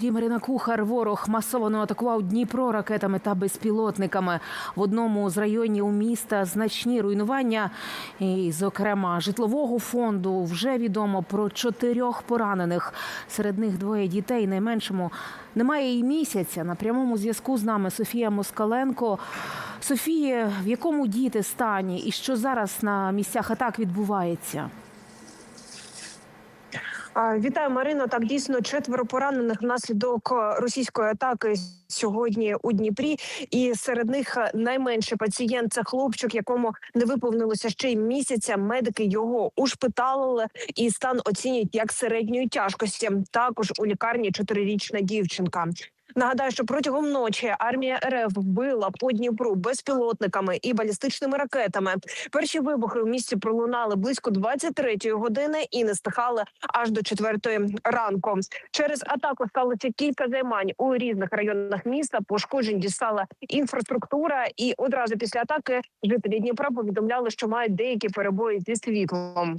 Марина Кухар ворог масово атакував Дніпро ракетами та безпілотниками. В одному з районів міста значні руйнування. І, зокрема, житлового фонду вже відомо про чотирьох поранених. Серед них двоє дітей. Найменшому немає і місяця. На прямому зв'язку з нами Софія Москаленко. Софія, в якому діти стані і що зараз на місцях атак відбувається? Вітаю, Марино. Так дійсно четверо поранених внаслідок е, російської атаки сьогодні у Дніпрі. І серед них найменше найменший пацієнт це хлопчик, якому не виповнилося ще й місяця. Медики його ушпиталили і стан оцінюють як середньої тяжкості. Також у лікарні чотирирічна дівчинка. Нагадаю, що протягом ночі армія РФ вбила по Дніпру безпілотниками і балістичними ракетами. Перші вибухи в місті пролунали близько 23-ї години і не стихали аж до 4-ї ранку. Через атаку сталося кілька займань у різних районах міста. Пошкоджень дістала інфраструктура, і одразу після атаки жителі Дніпра повідомляли, що мають деякі перебої зі світлом.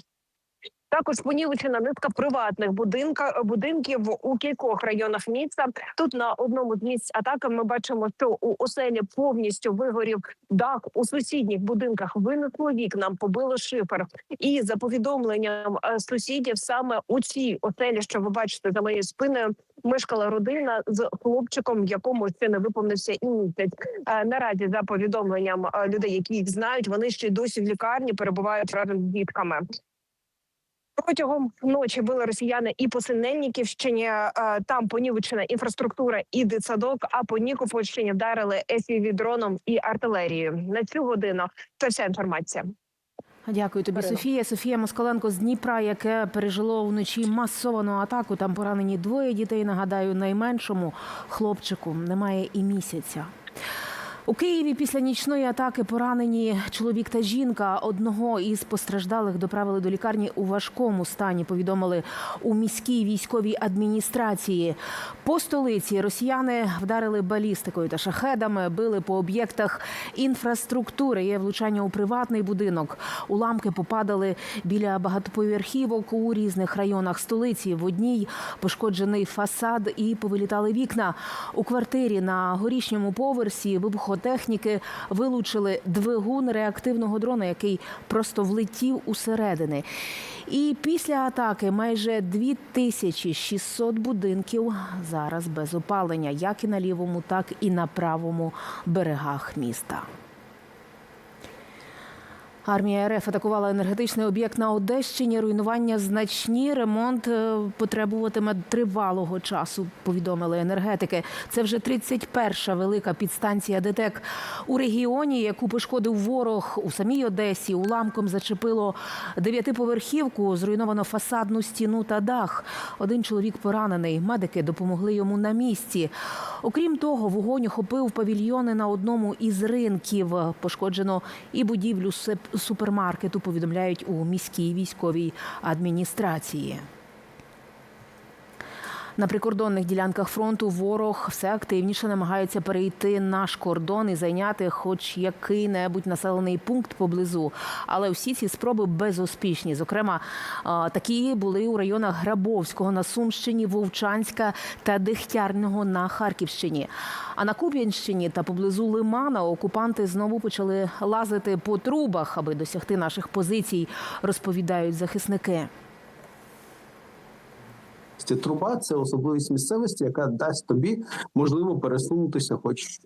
Також понівечена низка приватних будинка будинків у кількох районах міста. Тут на одному з місць атаки ми бачимо, що у оселі повністю вигорів дах у сусідніх будинках. Винесло вікна, побило шифер. І за повідомленням е, сусідів, саме у цій оселі, що ви бачите за моєю спиною, мешкала родина з хлопчиком, якому ще не виповнився і місяць. Е, Наразі за повідомленням е, людей, які їх знають, вони ще й досі в лікарні перебувають разом з дітками. Протягом ночі били росіяни і по Синельниківщині. е, Там понівечена інфраструктура і дитсадок. А по Нікопольщині вдарили FPV дроном і артилерією. На цю годину це вся інформація. Дякую тобі, Марина. Софія. Софія Москаленко з Дніпра, яке пережило вночі масовану атаку. Там поранені двоє дітей. Нагадаю, найменшому хлопчику немає і місяця. У Києві після нічної атаки поранені чоловік та жінка. Одного із постраждалих доправили до лікарні у важкому стані. Повідомили у міській військовій адміністрації. По столиці росіяни вдарили балістикою та шахедами, били по об'єктах інфраструктури. Є влучання у приватний будинок. Уламки попадали біля багатоповерхівок у різних районах столиці. В одній пошкоджений фасад і повилітали вікна. У квартирі на горішньому поверсі вибухотехніки вилучили двигун реактивного дрона, який просто влетів усередини. І після атаки майже 2600 будинків зараз без опалення, як і на лівому, так і на правому берегах міста. Армія РФ атакувала енергетичний об'єкт на Одещині. Руйнування значні. Ремонт е, потребуватиме тривалого часу. Повідомили енергетики. Це вже 31-ша велика підстанція ДТЕК у регіоні, яку пошкодив ворог у самій Одесі. Уламком зачепило дев'ятиповерхівку, зруйновано фасадну стіну та дах. Один чоловік поранений. Медики допомогли йому на місці. Окрім того, вогонь охопив павільйони на одному із ринків. Пошкоджено і будівлю супермаркету. Повідомляють у міській військовій адміністрації. На прикордонних ділянках фронту ворог все активніше намагається перейти наш кордон і зайняти хоч який-небудь населений пункт поблизу. Але всі ці спроби безуспішні. Зокрема, такі були у районах Грабовського на Сумщині, Вовчанська та Дегтярного на Харківщині. А на Куп'янщині та поблизу Лимана окупанти знову почали лазити по трубах, аби досягти наших позицій, розповідають захисники. Ці Труба це особливість місцевості, яка дасть тобі можливо пересунутися, хоч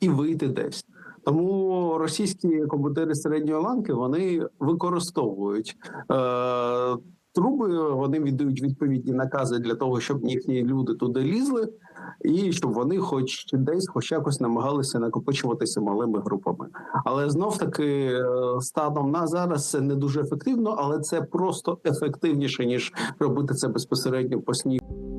і- вийти десь. Тому російські командири середньої ланки вони використовують е, труби, вони віддають відповідні накази для того, щоб їхні люди туди лізли, і щоб вони, хоч десь, хоч якось намагалися накопичуватися малими групами. Але знов таки е, станом на зараз це не дуже ефективно, але це просто ефективніше ніж робити це безпосередньо по снігу.